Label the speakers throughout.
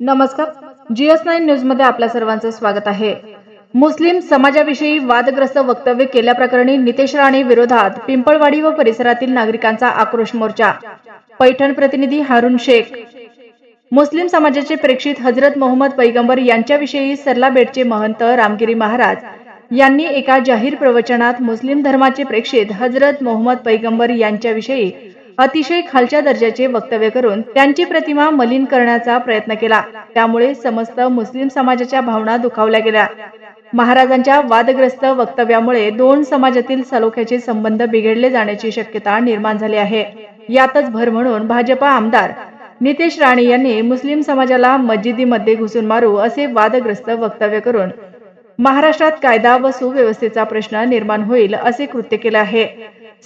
Speaker 1: नमस्कार. GS nine न्यूजमध्ये आपल्या सर्वांचं स्वागत आहे. मुस्लिम समाजाविषयी वादग्रस्त वक्तव्य केल्याप्रकरणी नितेश राणे विरोधात पिंपळवाडी व परिसरातील नागरिकांचा आक्रोश मोर्चा. पैठण प्रतिनिधी हारून शेख. मुस्लिम समाजाचे प्रेक्षित हजरत मोहम्मद पैगंबर यांच्याविषयी सरलाबेटचे महंत रामगिरी महाराज यांनी एका जाहीर प्रवचनात मुस्लिम धर्माचे प्रेक्षित हजरत मोहम्मद पैगंबर यांच्याविषयी अतिशय खालच्या दर्जाचे वक्तव्य करून त्यांची प्रतिमा मलिन करण्याचा प्रयत्न केला. त्यामुळे समस्त मुस्लिम समाजाच्या भावना दुखावल्या गेल्या. महाराजांच्या वादग्रस्त वक्तव्यामुळे दोन समाजातील सलोख्याचे संबंध बिघडले जाण्याची शक्यता निर्माण झाली आहे. यातच भर म्हणून भाजपा आमदार नितेश राणे यांनी मुस्लिम समाजाला मस्जिदीमध्ये घुसून मारू असे वादग्रस्त वक्तव्य करून महाराष्ट्रात कायदा व सुव्यवस्थेचा प्रश्न निर्माण होईल असे कृत्य केले आहे.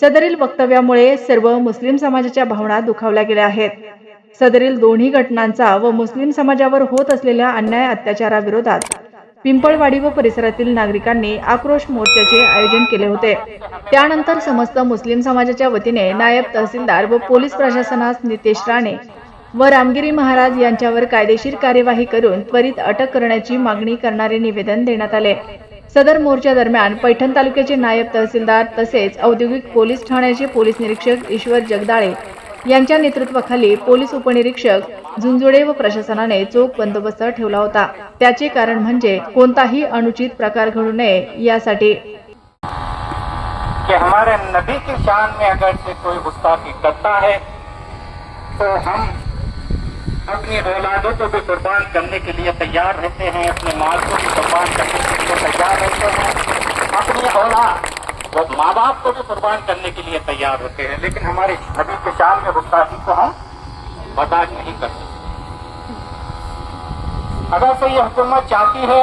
Speaker 1: सदरील वक्तव्यामुळे सर्व मुस्लिम समाजाच्या भावना दुखावल्या गेल्या आहेत. सदरील दोन्ही घटनांचा व मुस्लिम समाजावर होत असलेल्या अन्याय अत्याचाराविरोधात पिंपळवाडी व परिसरातील नागरिकांनी आक्रोश मोर्चाचे आयोजन केले होते. त्यानंतर समस्त मुस्लिम समाजाच्या वतीने नायब तहसीलदार व पोलीस प्रशासनास नितेश राणे व रामगिरी महाराज यांच्यावर कायदेशीर कार्यवाही करून त्वरित अटक करण्याची मागणी करणारे निवेदन देण्यात आले. सदर मोर्चा दरम्यान पैठण तालुक्याचे नायब तहसीलदार तसेच औद्योगिक पोलीस ठाण्याचे पोलीस निरीक्षक ईश्वर जगदाळे यांच्या नेतृत्वाखाली पोलीस उपनिरीक्षक झुंजुडे व प्रशासनाने चोख बंदोबस्त ठेवला होता. त्याचे कारण म्हणजे कोणताही अनुचित प्रकार घडू नये यासाठी.
Speaker 2: कि हमारे नबी की शान में अगर से कोई गुस्ताखी करता है तो हम अपनी औलादों को भी कुर्बान करने के लिए तैयार रहते हैं, अपने माल को कुर्बान करने के लिए तैयार रहते हैं। अपनी औलाद वो माँ बाप को भी कुर्बान करने के लिए तैयार होते हैं। लेकिन हमारे नबी के शान में गुस्ताखी को हम बर्दाश्त नहीं कर सकते अगर से ये हुकूमत चाहती है,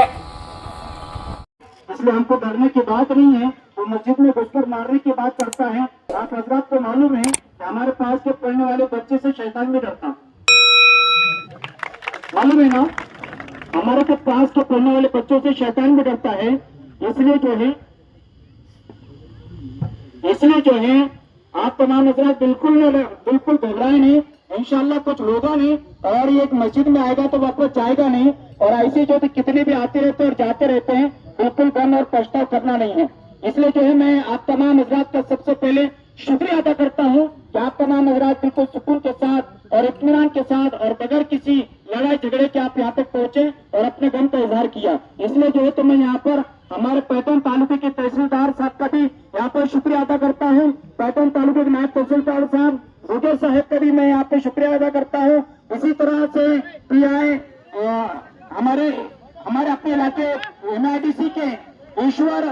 Speaker 3: इसलिए हमको डरने की बात नहीं है, वो मस्जिद में घुसकर मारने की बात करता है। आप हजरात को मालूम है हमारे पास के पढ़ने वाले बच्चे से शैतान भी डरता है। मालूम है ना? हमारे के पास के पढ़ने वाले बच्चों से शैतान भी डरता है। इसलिए जो है इसलिए जो है, आप तमाम हजरात बिल्कुल बिल्कुल घबराए नहीं। इंशाल्लाह कुछ होगा नहीं और ये एक मस्जिद में आएगा तो वापस जाएगा नहीं। और ऐसे जो कितने भी आते रहते और जाते रहते हैं, बिल्कुल गन और पछताव करना नहीं है। इसलिए जो है, मैं आप तमाम हजरात का सबसे पहले शुक्रिया अदा करता हूँ कि आप तमाम हजरात बिल्कुल सुकून के साथ और इतमान के साथ और बगैर किसी लड़ाई झगड़े के आप यहाँ तक पहुँचे और अपने गम का इजहार किया। इसलिए जो है तो मैं यहाँ पर हमारे पैटर्न तालुके के तहसीलदार साहब का भी यहाँ पर शुक्रिया अदा करता हूँ। पैटर्न तालुके के नायब तहसीलदार साहब गुजर साहब का भी मैं यहाँ पे शुक्रिया अदा करता हूँ। इसी तरह से पी आई हमारे हमारे अपने इलाके एमआईडीसी के ईश्वर